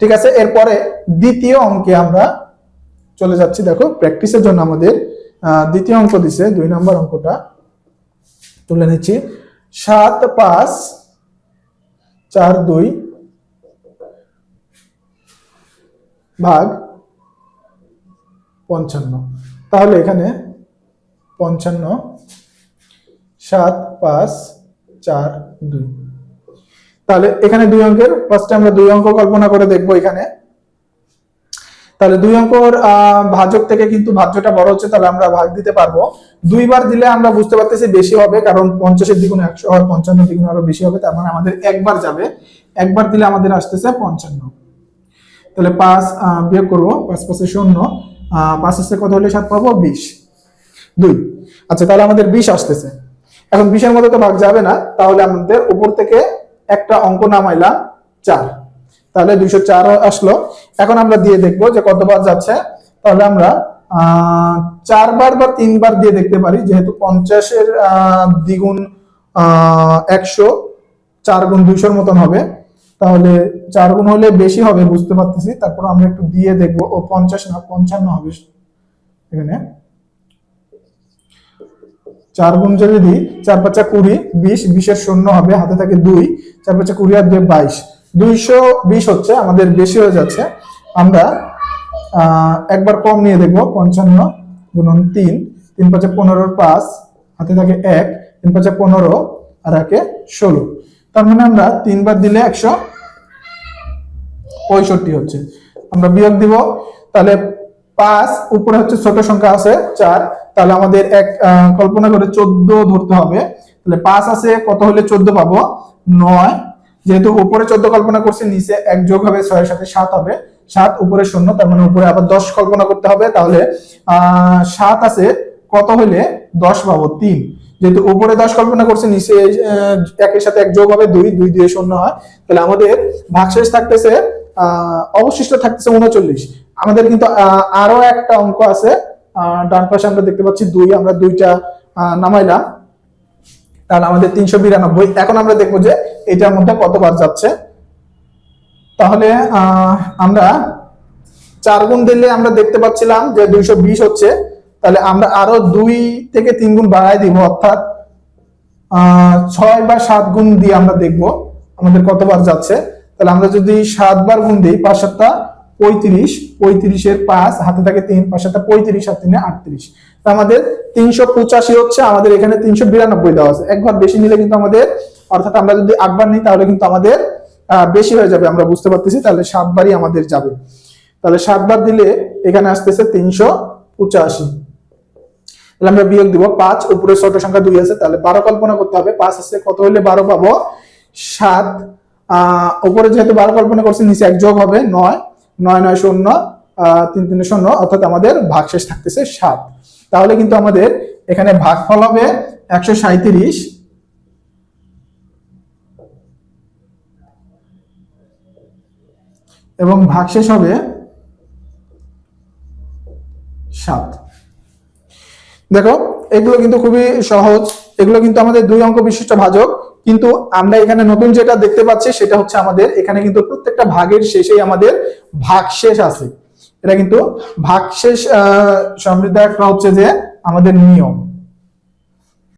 ঠিক আছে? এরপরে দ্বিতীয় অঙ্কে আমরা চলে যাচ্ছি। দেখো প্র্যাকটিসের জন্য আমাদের দ্বিতীয় অঙ্ক দিছে, দুই নম্বর অঙ্কটা তুলে নিচ্ছি। সাত পাঁচ চার দুই ভাগ পঞ্চান্ন। তাহলে এখানে পঞ্চান্ন, সাত পাঁচ চার দুই। তাহলে এখানে দুই অঙ্কের ফার্স্টে আমরা দুই অঙ্ক কল্পনা করে দেখব এখানে। তাহলে দুই অঙ্কর ভাজক থেকে কিন্তু ভাজ্যটা বড় হচ্ছে, তাহলে আমরা ভাগ দিতে পারব। দুইবার দিলে আমরা বুঝতে পারতেছি বেশি হবে, কারণ পঞ্চাশের দ্বিগুণ একশো হয়, পঞ্চান্ন দ্বিগুণ আরও বেশি হবে, তার মানে আমাদের একবার যাবে। একবার দিলে আমাদের আসতেছে পঞ্চান্ন। তাহলে পাঁচ বিয়োগ করব, পাঁচ পাঁচে শূন্য পাঁচ আসতে কত হলে সাত পাবো? বিশ। দুই। আচ্ছা তাহলে আমাদের বিশ আসতেছে। এখন বিশের মধ্যে তো ভাগ যাবে না, তাহলে আমাদের উপর থেকে একটা অঙ্ক নামাইলাম চার। তাহলে দুইশো চার আসলো। এখন আমরা দিয়ে দেখব যে কতবার যাচ্ছে। তাহলে আমরা চারবার বা তিনবার দিয়ে দেখতে পারি, যেহেতু পঞ্চাশের দ্বিগুণ একশো চার গুণ দুইশোর মতন হবে। তাহলে চার গুণ হলে বেশি হবে, বুঝতে পারতেছি। তারপর আমরা একটু দিয়ে দেখব। ও পঞ্চাশ না, পঞ্চান্ন হবে। এখানে। চার গুণ যদি চার পাঁচা কুড়ি, বিশ, বিশের শূন্য হবে, হাতে থাকে দুই, চার পাঁচা কুড়ি আর দুই বাইশ। দুইশো বিশ হচ্ছে, আমাদের বেশি হয়ে যাচ্ছে। আমরা একবার কম নিয়ে দেখব, পঞ্চান্ন গুণন তিন তিন পাঁচে পনেরোর পাঁচ, হাতে থাকে এক, তিন পাঁচে পনেরো আর একে ষোলো। তার মানে আমরা তিনবার দিলে একশো পঁয়ষট্টি হচ্ছে। আমরা বিয়োগ দিব, তাহলে পাঁচ, উপরে হচ্ছে ছোট সংখ্যা আছে, চার তাহলে আমাদের এক কল্পনা করে চোদ্দ ধরতে হবে। তাহলে পাঁচ আছে কত হলে চোদ্দ পাবো? নয়। যেহেতু উপরে চোদ্দ কল্পনা করছি নিচে এক যোগ হবে ছয়ের সাথে সাত হবে। সাত উপরে শূন্য তার মানে উপরে আবার দশ কল্পনা করতে হবে। তাহলে আহ সাত আছে কত হলে দশ পাবো? তিন। যেহেতু উপরে দশ কল্পনা করছে নিচে একের সাথে এক যোগ হবে দুই দুই দিয়ে শূন্য হয়। তাহলে আমাদের ভাগশেষ থাকতেছে আহ, অবশিষ্ট থাকতেছে উনচল্লিশ। আমাদের কিন্তু আরও একটা অঙ্ক আছে ডান পাশে আমরা দেখতে পাচ্ছি দুই, আমরা দুইটা নামাইলাম। তাহলে আমাদের তিনশো বিরানব্বই। এখন আমরা দেখব যে এটার মধ্যে কতবার যাচ্ছে। তাহলে আমরা চার গুণ দিলে আমরা দেখতে পাচ্ছিলাম যে দুইশো বিশ হচ্ছে। তাহলে আমরা আরও দুই থেকে তিন গুণ বাড়াই দিব, অর্থাৎ ছয় বা সাত গুণ দিয়ে আমরা দেখব আমাদের কতবার যাচ্ছে। তাহলে আমরা যদি সাতবার গুণ দিই, পাঁচ সাতটা পঁয়ত্রিশ, পঁয়ত্রিশের পাঁচ, হাতে থাকে তিন, পাঁচ সাতটা পঁয়ত্রিশ আর তিনে আটত্রিশ। তো আমাদের তিনশো পঁচাশি হচ্ছে, আমাদের এখানে তিনশো বিরানব্বই দেওয়া আছে। একবার বেশি নিলে কিন্তু আমাদের, অর্থাৎ আমরা যদি আটবার নিই, তাহলে কিন্তু আমাদের বেশি হয়ে যাবে, আমরা বুঝতে পারতেছি, তাহলে সাতবারই আমাদের যাবে। তাহলে সাতবার দিলে এখানে আসতেছে তিনশো পঁচাশি। তাহলে আমরা বিয়োগ দিব পাঁচ, উপরে ছোট সংখ্যা দুই আছে, তাহলে বারো কল্পনা করতে হবে। পাঁচ আছে, কত হলে বারো পাবো? সাত। আহ উপরে যেহেতু বারো কল্পনা করছি, নিচে এক যোগ হবে, নয়। নয় নয় শূন্য তিন তিন শূন্য, অর্থাৎ আমাদের ভাগশেষ থাকতেছে সাত। তাহলে কিন্তু আমাদের এখানে ভাগফল হবে একশো সাঁত্রিশ এবং ভাগশেষ হবে সাত। দেখো, এগুলো কিন্তু খুবই সহজ। এগুলো কিন্তু আমাদের দুই অঙ্ক বিশিষ্ট ভাজক, কিন্তু আমরা এখানে নতুন যেটা দেখতে পাচ্ছি সেটা হচ্ছে আমাদের এখানে কিন্তু প্রত্যেকটা ভাগের শেষেই আমাদের ভাগশেষ আছে। এটা কিন্তু ভাগশেষ সমৃদ্ধ একটা হচ্ছে যে আমাদের নিয়ম।